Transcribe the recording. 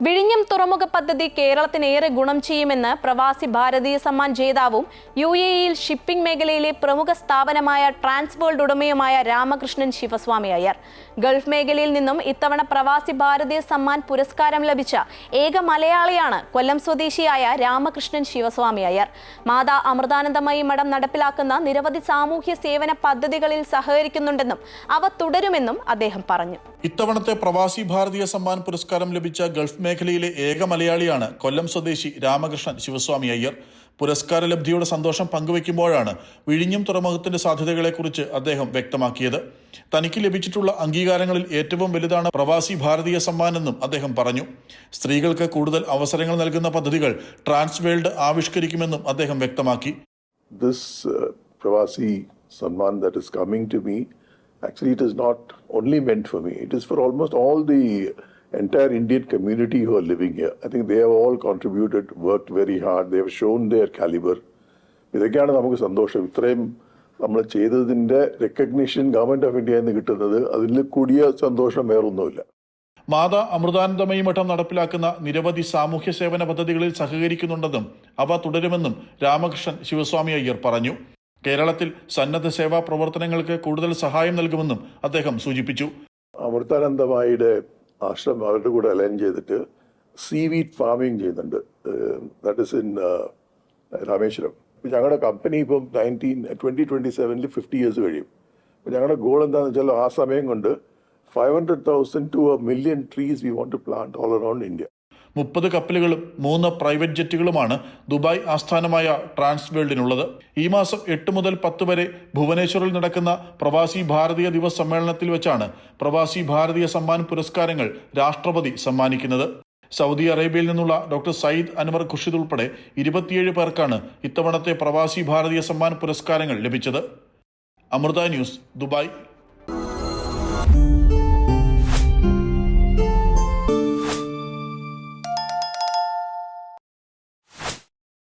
വിഴിഞ്ഞം തുറമുഖ പദ്ധതി കേരളത്തിന് ഏറെ ഗുണം ചെയ്യുമെന്ന് പ്രവാസി ഭാരതീയ സമ്മാൻ ജേതാവും യു എ ഇയിൽ ഷിപ്പിംഗ് മേഖലയിലെ പ്രമുഖ സ്ഥാപനമായ ട്രാൻസ്വേൾഡ് ഉടമയുമായ രാമകൃഷ്ണൻ ശിവസ്വാമി അയ്യർ. ഗൾഫ് മേഖലയിൽ നിന്നും ഇത്തവണ പ്രവാസി ഭാരതീയ സമ്മാൻ പുരസ്കാരം ലഭിച്ച ഏക മലയാളിയാണ് കൊല്ലം സ്വദേശിയായ രാമകൃഷ്ണൻ ശിവസ്വാമി അയ്യർ. മാതാ അമൃതാനന്ദമയി മഠം നടപ്പിലാക്കുന്ന നിരവധി സാമൂഹ്യ സേവന പദ്ധതികളിൽ സഹകരിക്കുന്നുണ്ടെന്നും അവ തുടരുമെന്നും അദ്ദേഹം പറഞ്ഞു. ഇത്തവണത്തെ പ്രവാസി ഭാരതീയ സമ്മാൻ പുരസ്കാരം ലഭിച്ച ഗൾഫ് മേഖലയിലെ ഏക മലയാളിയാണ് കൊല്ലം സ്വദേശി രാമകൃഷ്ണൻ ശിവസ്വാമി അയ്യർ. പുരസ്കാര ലബ്ധിയുടെ സന്തോഷം പങ്കുവയ്ക്കുമ്പോഴാണ് വിഴിഞ്ഞം തുറമുഖത്തിന്റെ സാധ്യതകളെക്കുറിച്ച് അദ്ദേഹം വ്യക്തമാക്കിയത്. തനിക്ക് ലഭിച്ചിട്ടുള്ള അംഗീകാരങ്ങളിൽ ഏറ്റവും വലുതാണ് പ്രവാസി ഭാരതീയ സമ്മാനെന്നും അദ്ദേഹം പറഞ്ഞു. സ്ത്രീകൾക്ക് കൂടുതൽ അവസരങ്ങൾ നൽകുന്ന പദ്ധതികൾ ട്രാൻസ് വേൾഡ് ആവിഷ്കരിക്കുമെന്നും അദ്ദേഹം വ്യക്തമാക്കി. This പ്രവാസി Sanman that is coming to me, actually, it is not only meant for me, it is for almost all the entire Indian community who are living here. I think they have all contributed, worked very hard, they have shown their caliber. ഇതൊക്കെയാണ് നമുക്ക് സന്തോഷം. ഇത്രയും നമ്മൾ ചെയ്തതിന്റെ recognition government of ഇന്ത്യയിൽ നിന്ന് കിട്ടുന്നത് അതിൽ കൂടിയ സന്തോഷം വേറൊന്നുമില്ല. മാതാ അമൃതാനന്ദമയി മഠം നടപ്പിലാക്കുന്ന നിരവധി സാമൂഹ്യ സേവന പദ്ധതികളിൽ സഹകരിക്കുന്നുണ്ടെന്നും അവ തുടരുമെന്നും രാമകൃഷ്ണൻ ശിവസ്വാമി അയ്യർ പറഞ്ഞു. കേരളത്തിൽ സന്നദ്ധ സേവാ പ്രവർത്തനങ്ങൾക്ക് കൂടുതൽ സഹായം നൽകുമെന്നും അദ്ദേഹം സൂചിപ്പിച്ചു. അമൃതാനന്ദമായിയുടെ ആശ്രമം അവരുടെ കൂടെ അലൈൻ ചെയ്തിട്ട് സീ വീറ്റ് ഫാമിംഗ് ചെയ്യുന്നുണ്ട്. That is in Rameswaram. ഇപ്പം ഞങ്ങളുടെ കമ്പനി ഇപ്പം നയന്റീൻ ട്വന്റി ട്വന്റി സെവനിൽ ഫിഫ്റ്റി ഇയേഴ്സ് കഴിയും. അപ്പം ഞങ്ങളുടെ ഗോൾ എന്താണെന്ന് വെച്ചാൽ ആ സമയം കൊണ്ട് five hundred thousand to a million trees we want to plant all around India മുപ്പത് കപ്പലുകളും മൂന്ന് പ്രൈവറ്റ് ജെറ്റുകളുമാണ് ദുബായ് ആസ്ഥാനമായ ട്രാൻസ് വേൾഡിനുള്ളത് ഈ മാസം എട്ട് മുതൽ പത്ത് വരെ ഭുവനേശ്വറിൽ നടക്കുന്ന പ്രവാസി ഭാരതീയ ദിവസ് സമ്മേളനത്തിൽ വെച്ചാണ് പ്രവാസി ഭാരതീയ സമ്മാൻ പുരസ്കാരങ്ങൾ രാഷ്ട്രപതി സമ്മാനിക്കുന്നത്. സൗദി അറേബ്യയിൽ നിന്നുള്ള ഡോക്ടർ സയ്യിദ് അൻവർ ഖുഷിദ് ഉൾപ്പെടെ ഇരുപത്തിയേഴ് പേർക്കാണ് ഇത്തവണത്തെ പ്രവാസി ഭാരതീയ സമ്മാൻ പുരസ്കാരങ്ങൾ ലഭിച്ചത്. Amrita news Dubai.